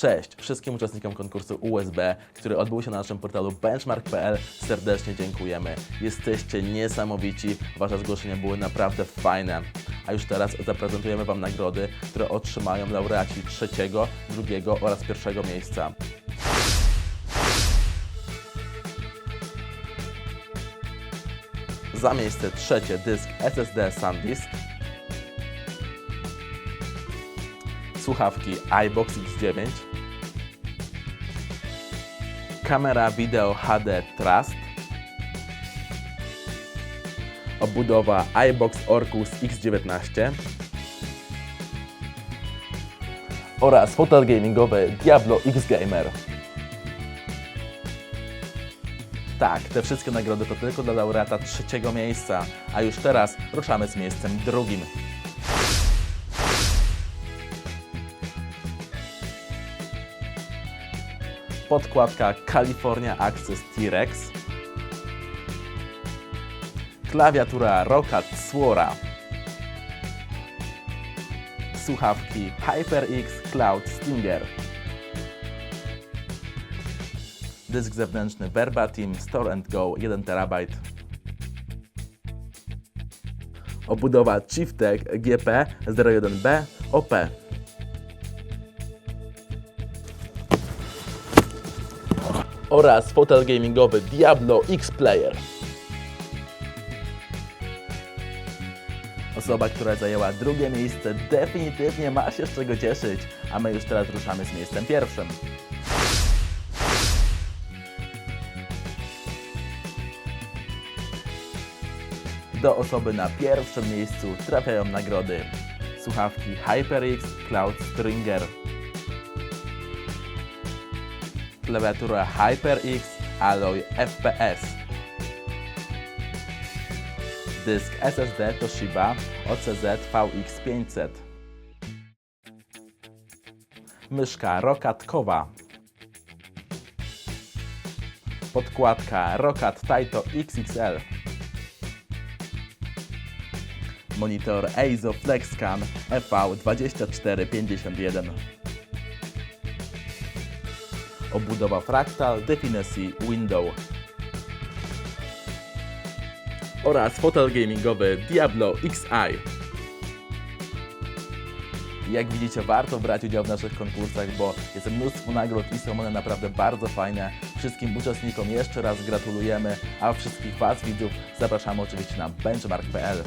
Cześć wszystkim uczestnikom konkursu USB, który odbył się na naszym portalu benchmark.pl. Serdecznie dziękujemy. Jesteście niesamowici, Wasze zgłoszenia były naprawdę fajne. A już teraz zaprezentujemy Wam nagrody, które otrzymają laureaci trzeciego, drugiego oraz pierwszego miejsca. Za miejsce trzecie dysk SSD SanDisk, słuchawki iBox X9, kamera wideo HD Trust, obudowa iBox Orcus X19 oraz fotel gamingowy Diablo X Gamer. Tak, te wszystkie nagrody to tylko dla laureata trzeciego miejsca, a już teraz ruszamy z miejscem drugim. Podkładka California Access T-Rex, klawiatura Roccat Swora, słuchawki HyperX Cloud Stinger, dysk zewnętrzny Verbatim Store and Go 1 TB, obudowa Chieftec GP01B OP. oraz fotel gamingowy Diablo X Player. Osoba, która zajęła drugie miejsce, definitywnie ma się z czego cieszyć, a my już teraz ruszamy z miejscem pierwszym. Do osoby na pierwszym miejscu trafiają nagrody słuchawki HyperX Cloud Stringer klawiatura HyperX Alloy FPS. Dysk SSD Toshiba OCZ VX500. Myszka Rokatkowa. Podkładka Rokat Taito XXL. Monitor EIZO FlexScan EV2451 obudowa Fractal Definicy Window oraz fotel gamingowy Diablo XI. Jak widzicie, warto brać udział w naszych konkursach, bo jest mnóstwo nagród i są one naprawdę bardzo fajne. Wszystkim uczestnikom jeszcze raz gratulujemy, a wszystkich Was, widzów, zapraszamy oczywiście na benchmark.pl.